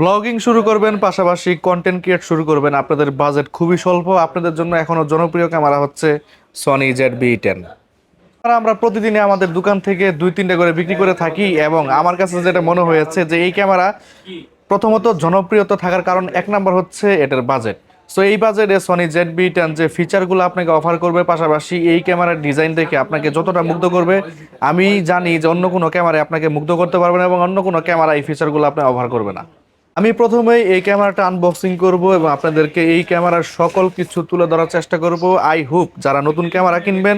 Blogging শুরু করবেন, পাশাপাশি কন্টেন্ট ক্রিয়েট শুরু করবেন। আপনাদের বাজেট খুবই স্বল্প, আপনাদের জন্য এখনও জনপ্রিয় ক্যামেরা হচ্ছে সনি জেড বি টেন আমরা প্রতিদিনে আমাদের দোকান থেকে দুই, তিনটে করে বিক্রি করে থাকি এবং আমার কাছে যেটা মনে হয়েছে যে এই ক্যামেরা প্রথমত জনপ্রিয়তা থাকার কারণ এক নম্বর হচ্ছে এটার বাজেট সো এই বাজেটে সনি জেড বি টেন যে ফিচারগুলো আপনাকে অফার করবে, পাশাপাশি এই ক্যামেরার ডিজাইন দেখে আপনাকে যতটা মুগ্ধ করবে, আমি জানি যে অন্য কোনো ক্যামেরায় আপনাকে মুগ্ধ করতে পারবে না এবং অন্য কোনো ক্যামেরা এই ফিচারগুলো আপনি অফার করবে না। আমি প্রথমেই এই ক্যামেরাটা আনবক্সিং করব এবং আপনাদেরকে এই ক্যামেরার সকল কিছু তুলে ধরার চেষ্টা করব। আই হোপ যারা নতুন ক্যামেরা কিনবেন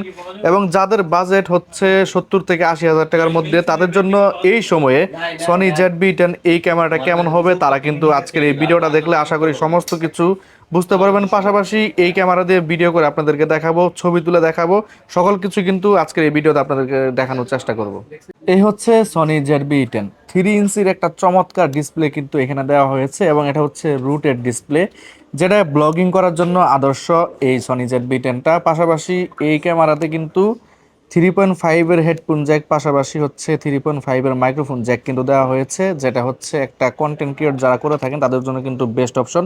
এবং যাদের বাজেট হচ্ছে সত্তর থেকে আশি হাজার টাকার মধ্যে, তাদের জন্য এই সময়ে সনি জেড বি টেন এই ক্যামেরাটা কেমন হবে তারা কিন্তু আজকের এই ভিডিওটা দেখলে আশা করি সমস্ত কিছু বুঝতে পারবেন। পাশাপাশি এই ক্যামেরা দিয়ে ভিডিও করে আপনাদেরকে দেখাবো, ছবি তুলে দেখাবো, সকল কিছু কিন্তু আজকের এই ভিডিওতে আপনাদেরকে দেখানোর চেষ্টা করব। এই হচ্ছে Sony Z B ten three ইঞ্চির একটা চমৎকার ডিসপ্লে কিন্তু এখানে দেওয়া হয়েছে এবং এটা হচ্ছে রুটেড ডিসপ্লে যেটা ব্লগিং করার জন্য আদর্শ এই সনি জেড বি টেনটা পাশাপাশি এই ক্যামেরাতে কিন্তু থ্রি পয়েন্ট ফাইভের হেডফোন জ্যাক পাশাপাশি হচ্ছে থ্রি পয়েন্ট ফাইভের মাইক্রোফোন জ্যাক কিন্তু দেওয়া হয়েছে, যেটা হচ্ছে একটা কন্টেন্ট ক্রিয়েট যারা করে থাকেন তাদের জন্য কিন্তু বেস্ট অপশন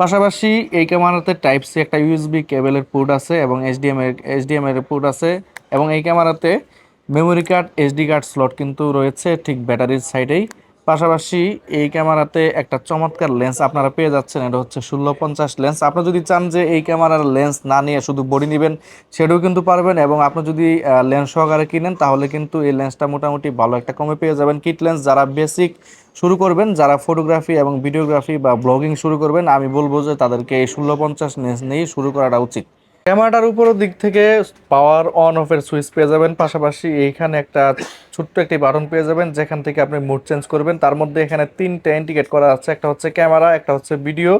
পাশাপাশি এই ক্যামেরাতে টাইপ সি একটা ইউএসবি কেবেলের পোর্ট আছে এবং এইচডিএম এর এইচডিএম এর পোর্ট আছে এবং এই ক্যামেরাতে memory card HD card slot কিন্তু রয়েছে ঠিক ব্যাটারির সাইডেই পাশাপাশি এই ক্যামেরাতে একটা চমৎকার লেন্স আপনারা পেয়ে যাচ্ছেন, এটা হচ্ছে ষোলো পঞ্চাশ লেন্স আপনি যদি চান যে এই ক্যামেরার লেন্স না নিয়ে শুধু বডি নেবেন, সেটাও কিন্তু পারবেন এবং আপনি যদি লেন্স সহকারে কিনেন, তাহলে কিন্তু এই লেন্সটা মোটামুটি ভালো একটা কমে পেয়ে যাবেন। কিট লেন্স যারা বেসিক শুরু করবেন, যারা ফটোগ্রাফি এবং ভিডিওগ্রাফি বা ব্লগিং শুরু করবেন, আমি বলব যে তাদেরকে এই ষোলো পঞ্চাশ লেন্স নিয়েই শুরু করাটা উচিত। ক্যামেরাটার উপর দিক থেকে পাওয়ার অন অফের সুইচ পেয়ে যাবেন। পাশাপাশি এইখানে একটা ছোট্ট একটি বাটন পেয়ে যাবেন, যেখান থেকে আপনি মুড চেঞ্জ করবেন। তার মধ্যে এখানে তিনটে ইন্ডিকেট করা আছে, একটা হচ্ছে ক্যামেরা, একটা হচ্ছে ভিডিও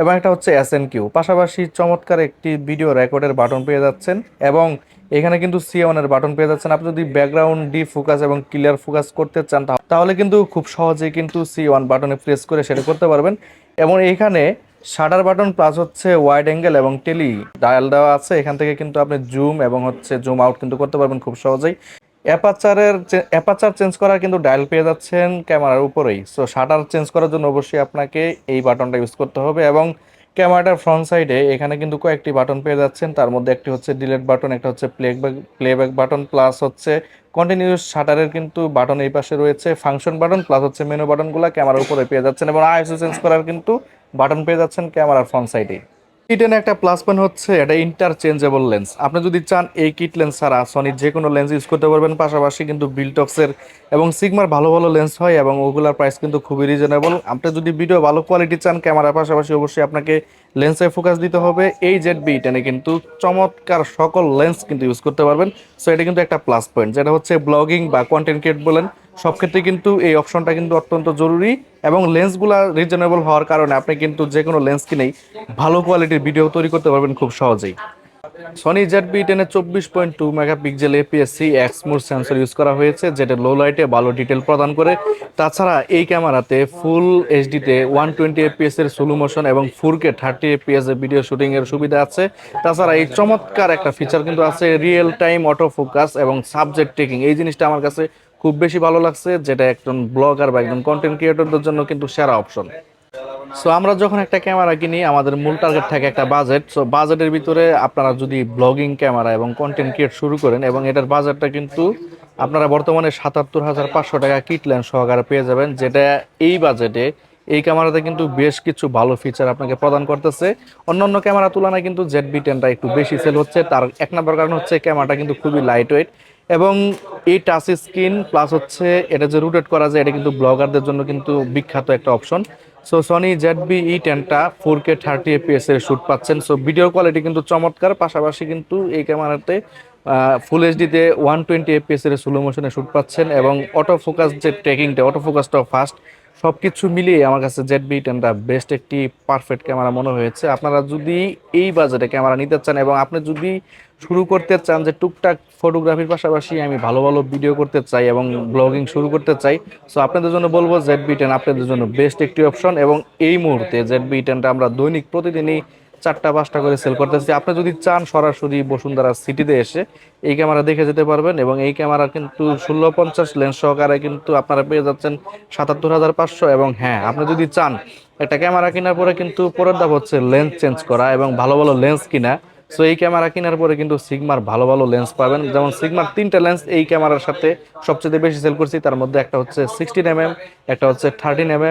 এবং একটা হচ্ছে এস এন কিউ পাশাপাশি চমৎকার একটি ভিডিও রেকর্ডের বাটন পেয়ে যাচ্ছেন এবং এখানে কিন্তু সি ওয়ানের বাটন পেয়ে যাচ্ছেন। আপনি যদি ব্যাকগ্রাউন্ড ডি ফোকাস এবং ক্লিয়ার ফোকাস করতে চান, তাহলে কিন্তু খুব সহজেই কিন্তু সি ওয়ান বাটনে প্রেস করে সেটা করতে পারবেন। এবং এইখানে শাটার বাটন প্লাস হচ্ছে ওয়াইড অ্যাঙ্গেল এবং টেলি ডায়াল দেওয়া আছে। এখান থেকে কিন্তু আপনি জুম এবং হচ্ছে জুম আউট কিন্তু করতে পারবেন খুব সহজেই। অ্যাপাচারের অ্যাপাচার চেঞ্জ করার কিন্তু ডায়াল পেয়ে যাচ্ছেন ক্যামেরার উপরেই। সো শাটার চেঞ্জ করার জন্য অবশ্যই আপনাকে এই বাটনটা ইউজ করতে হবে এবং ক্যামেরাটার ফ্রন্ট সাইডে এখানে কিন্তু কয়েকটি বাটন পেয়ে যাচ্ছেন। তার মধ্যে একটি হচ্ছে ডিলেট বাটন একটা হচ্ছে প্লেব্যাক প্লেব্যাক বাটন প্লাস হচ্ছে কন্টিনিউস শাটারের কিন্তু বাটন এই পাশে রয়েছে। ফাংশন বাটন প্লাস হচ্ছে মেনু বাটনগুলো ক্যামেরার উপরে পেয়ে যাচ্ছেন এবং আইসো চেঞ্জ করার কিন্তু বাটন পেয়ে যাচ্ছেন ক্যামেরার ফ্রন্ট সাইডে কিটেন একটা প্লাস পয়েন্ট হচ্ছে এটা ইন্টারচেঞ্জেবল লেন্স আপনি যদি চান এই কিট লেন্স ছাড়া সনির যে কোনো লেন্স ইউজ করতে পারবেন, পাশাপাশি কিন্তু বিলটক্সের এবং সিগমার ভালো ভালো লেন্স হয় এবং ওগুলার প্রাইস কিন্তু খুবই রিজনেবল আপনি যদি ভিডিও ভালো কোয়ালিটি চান ক্যামেরার পাশাপাশি অবশ্যই আপনাকে লেন্সে ফোকাস দিতে হবে। এই জেড বি টেনে কিন্তু চমৎকার সকল লেন্স কিন্তু ইউজ করতে পারবেন। সো এটা কিন্তু একটা প্লাস পয়েন্ট যেটা হচ্ছে ব্লগিং বা কন্টেন্ট ক্রিয়েট বলেন। সব ক্ষেত্রে কিন্তু এই অপশনটা কিন্তু অত্যন্ত জরুরি এবং লেন্সগুলো রিজনেবল হওয়ার কারণে আপনি কিন্তু যে কোনো লেন্স কিনেই ভালো কোয়ালিটির ভিডিও তৈরি করতে পারবেন খুব সহজেই। সনি জেড বি টেনে চব্বিশ point two megapixel APSC Exmor sensor use করা হয়েছে, যেটা লো লাইটে ভালো ডিটেল প্রদান করে। তাছাড়া এই ক্যামেরাতে ফুল এইচডিতে ওয়ান টোয়েন্টি এপিএস এর স্লো মোশন এবং ফোর কে থার্টি এপিএস এর ভিডিও শুটিং এর সুবিধা আছে। তাছাড়া এই চমৎকার একটা ফিচার কিন্তু আছে রিয়েল টাইম অটো ফোকাস এবং সাবজেক্ট টেকিং এই জিনিসটা আমার কাছে খুব বেশি ভালো লাগছে যেটা একজন ব্লগার বা একজন কন্টেন্ট ক্রিয়েটরদের জন্য কিন্তু সেরা অপশন সো আমরা যখন একটা ক্যামেরা কিনি, আমাদের মূল টার্গেট থাকে একটা বাজেট সো বাজেটের ভিতরে আপনারা যদি ব্লগিং ক্যামেরা এবং কন্টেন্ট ক্রিয়েট শুরু করেন এবং এটার বাজেটটা কিন্তু আপনারা বর্তমানে সাতাত্তর হাজার পাঁচশো টাকা কিট লেন্স সহকারে পেয়ে যাবেন, যেটা এই বাজেটে এই ক্যামেরাতে কিন্তু বেশ কিছু ভালো ফিচার আপনাকে প্রদান করতেছে। অন্যান্য ক্যামেরা তুলনায় কিন্তু জেড বি টেনটা একটু বেশি সেল হচ্ছে। তার এক নম্বর কারণ হচ্ছে ক্যামেরাটা কিন্তু খুবই লাইট ওয়েট এবং এই টাচ স্ক্রিন প্লাস হচ্ছে এটা যে রুটেট করা যায়, এটা কিন্তু ব্লগারদের জন্য কিন্তু বিখ্যাত একটা option so Sony Z V E টেনটা four K thirty APS এর শ্যুট পাচ্ছেন। সো ভিডিও কোয়ালিটি কিন্তু চমৎকার, পাশাপাশি কিন্তু এই ক্যামেরাতে ফুল এইচডিতে ওয়ান টোয়েন্টি এপিএস এর স্লো মোশনে শ্যুট পাচ্ছেন এবং অটো ফোকাস যে ট্রেকিংটা অটো ফোকাসটাও ফাস্ট সব কিছু মিলিয়ে আমার কাছে জেড বি টেনটা বেস্ট একটি পারফেক্ট ক্যামেরা মনে হয়েছে। আপনারা যদি এই বাজেটে ক্যামেরা নিতে চান এবং আপনি যদি শুরু করতে চান যে টুকটাক ফটোগ্রাফির পাশাপাশি আমি ভালো ভালো ভিডিও করতে চাই এবং ব্লগিং শুরু করতে চাই সো আপনাদের জন্য বলব জেড বি টেন আপনাদের জন্য বেস্ট একটি অপশন এবং এই মুহূর্তে জেড বি টেনটা আমরা দৈনিক প্রতিদিনই চারটা, পাঁচটা করে সেল করতেছি। আপনি যদি চান সরাসরি বসুন্ধরা সিটিতে এসে এই ক্যামেরা দেখে যেতে পারবেন এবং এই ক্যামেরা কিন্তু ষোলো পঞ্চাশ লেন্স সহকারে কিন্তু আপনারা পেয়ে যাচ্ছেন সাতাত্তর হাজার পাঁচশো এবং হ্যাঁ আপনি যদি চান একটা ক্যামেরা কেনার পরে কিন্তু পরের ধাপ হচ্ছে লেন্স চেঞ্জ করা এবং ভালো ভালো লেন্স কিনা। সো এই ক্যামেরা কেনার পরে কিন্তু সিগমার ভালো ভালো লেন্স পাবেন। যেমন সিগমার তিনটা লেন্স এই ক্যামেরার সাথে সবচেয়ে বেশি সেল করছি। তার মধ্যে একটা হচ্ছে সিক্সটিন এম একটা হচ্ছে থার্টিন এম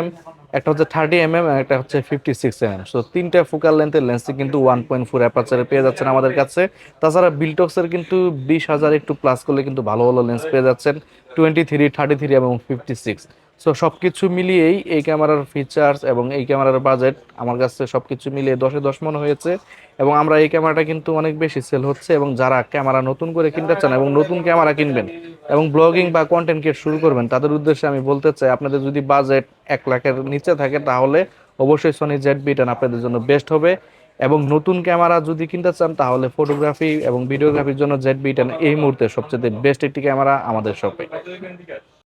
একটা হচ্ছে থার্টি এম এম একটা হচ্ছে fifty six M M so তিনটা ফোকাল লেন্থের লেন্সই কিন্তু ওয়ান পয়েন্ট ফোর অ্যাপাচারে পেয়ে যাচ্ছেন আমাদের কাছে। তাছাড়া বিলটক্সের কিন্তু বিশ হাজার একটু প্লাস করলে কিন্তু ভালো ভালো লেন্স পেয়ে যাচ্ছেন। টোয়েন্টি থ্রি থার্টি থ্রি এবং ফিফটি সিক্স সো সব কিছু মিলিয়েই এই ক্যামেরার ফিচার্স এবং এই ক্যামেরার বাজেট আমার কাছে সব কিছু মিলিয়ে দশে দশ মনে হয়েছে। এবং আমরা এই ক্যামেরাটা কিন্তু অনেক বেশি সেল হচ্ছে এবং যারা ক্যামেরা নতুন করে কিনতে চান এবং নতুন ক্যামেরা কিনবেন এবং ব্লগিং বা কন্টেন্ট ক্রিয়েট শুরু করবেন, তাদের উদ্দেশ্যে আমি বলতে চাই, আপনাদের যদি বাজেট এক লাখের নিচে থাকে তাহলে অবশ্যই সনি জেড বিটেন আপনাদের জন্য বেস্ট হবে। এবং নতুন ক্যামেরা যদি কিনতে চান তাহলে ফটোগ্রাফি এবং ভিডিওগ্রাফির জন্য জেড বিটেন এই মুহূর্তে সবচেয়ে বেস্ট একটি ক্যামেরা আমাদের শপে